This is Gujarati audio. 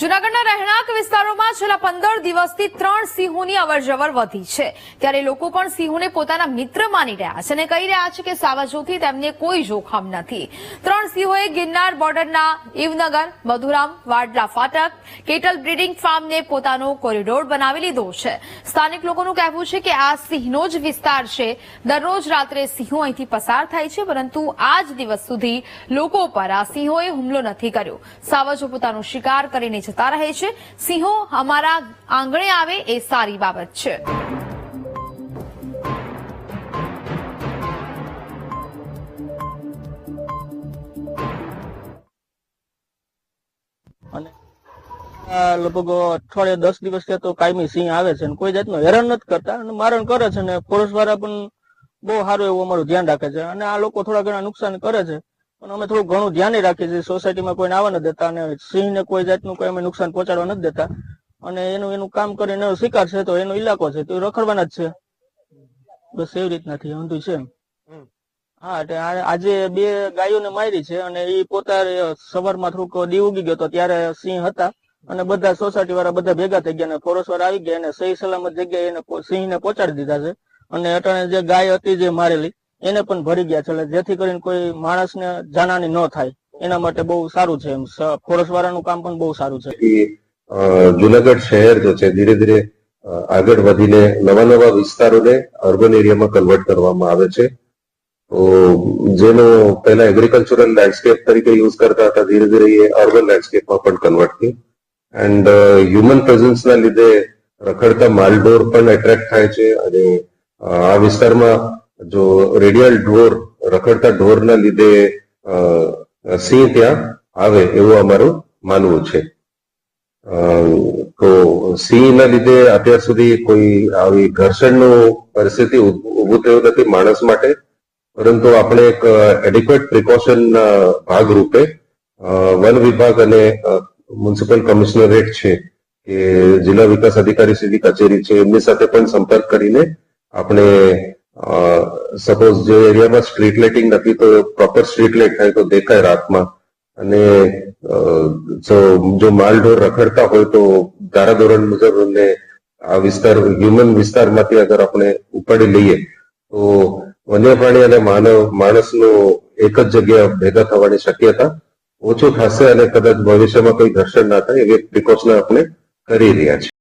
જૂનાગઢના રહેણાંક વિસ્તારોમાં છેલ્લા પંદર દિવસથી ત્રણ સિંહોની અવરજવર વધી છે. ત્યારે લોકો પણ સિંહોને પોતાના મિત્ર માની રહ્યા છે અને કહી રહ્યા છે કે સાવજોથી તેમને કોઈ જોખમ નથી. ત્રણ સિંહોએ ગિરનાર બોર્ડરના ઇવનગર મધુરામ, વાડલા ફાટક, કેટલ બ્રીડિંગ ફાર્મને પોતાનો કોરિડોર બનાવી લીધો છે. સ્થાનિક લોકોનું કહેવું છે કે આ સિંહનો જ વિસ્તાર છે. દરરોજ રાત્રે સિંહો અહીંથી પસાર થાય છે, પરંતુ આ જ દિવસ સુધી લોકો પર આ સિંહોએ હુમલો નથી કર્યો. સાવજો પોતાનો શિકાર કરીને જતા રહે છે. સિંહો અમારા આંગણે આવે એ સારી બાબત છે. અને લગભગ અઠવાડિયે દસ દિવસ તો કાયમી સિંહ આવે છે અને કોઈ જાતનું હેરાન નથી કરતા અને મારણ કરે છે ને પોલીસવાળા પણ બહુ સારું એવું અમારું ધ્યાન રાખે છે અને આ લોકો થોડા ઘણા નુકસાન કરે છે. પણ અમે થોડું ઘણું ધ્યાન રાખીએ છીએ. સોસાયટીમાં કોઈને આવવા નથી દેતા અને સિંહને કોઈ જાતનું કોઈ અમે નુકસાન પહોંચાડવા નથી દેતા. અને એનું એનું કામ કરીને એનો શિકાર છે તો એનો ઇલાકો છે તો રખડવાના જ છે. બસ એવી રીતના ઊંધું છે હા એટલે આજે બે ગાયોને મારી છે અને એ પોતા સવારમાં થોડુંક દી ઉગી ગયો તો ત્યારે સિંહ હતા અને બધા સોસાયટી વાળા બધા ભેગા થઈ ગયા અને ફોરેસ્ટ વાળા આવી ગયા અને સહી સલામત જગ્યાએ એને સિંહ સિંહને પહોંચાડી દીધા છે. અને અટાણે જે ગાય હતી જે મારેલી એને પણ ભરી ગયા છે. એટલે જેથી કરીને કોઈ માણસને જાનહાની ન થાય. એના માટે બહુ સારું છે એમ. ફોરેસ્ટ વાળાનું કામ પણ બહુ સારું છે. જુનાગઢ શહેર જો છે, ધીરે ધીરે આગળ વધીને નવા નવા વિસ્તારોને અર્બન એરિયામાં કન્વર્ટ કરવામાં આવે છે. તો જેનો પહેલા એગ્રીકલ્ચરલ લેન્ડસ્કેપ તરીકે યુઝ કરતા હતા, ધીરે ધીરે એ અર્બન લેન્ડસ્કેપમાં પણ કન્વર્ટ થઈ એન્ડ હ્યુમન પ્રેઝન્સના લીધે રખડતા માલડોર પણ એટ્રેક્ટ થાય છે અને આ વિસ્તારમાં જો રેડિયલ ઢોર, રખડતા ઢોરના લીધે સિંહ ત્યાં આવે એવું અમારું માનવું છે. તો સિંહના લીધે અત્યાર સુધી કોઈ આવી ઘર્ષણનું પરિસ્થિતિ ઉભું થયું નથી માણસ માટે. પરંતુ આપણે એક એડિક્વેટ પ્રિકોશન ભાગરૂપે વન વિભાગ અને મ્યુનિસિપલ કમિશનરેટ છે કે જિલ્લા વિકાસ અધિકારી સીધી કચેરી છે. એમની સાથે પણ સંપર્ક કરીને આપણે સપોઝ જે એરિયામાં સ્ટ્રીટ લાઇટિંગ નથી તો પ્રોપર સ્ટ્રીટ લાઇટ થાય તો દેખાય રાતમાં. અને જો માલઢોર રખડતા હોય તો ધારાધોરણ મુજબ એમને આ વિસ્તાર હ્યુમન વિસ્તારમાંથી અગર આપણે ઉપાડી લઈએ, તો વન્ય પ્રાણી અને માનવ, માણસનો એક જ જગ્યા ભેગા થવાની શક્યતા ઓછું થશે અને કદાચ ભવિષ્યમાં કોઈ ઘર્ષણ ના થાય એવી પ્રિકોશન આપણે કરી રહ્યા છીએ.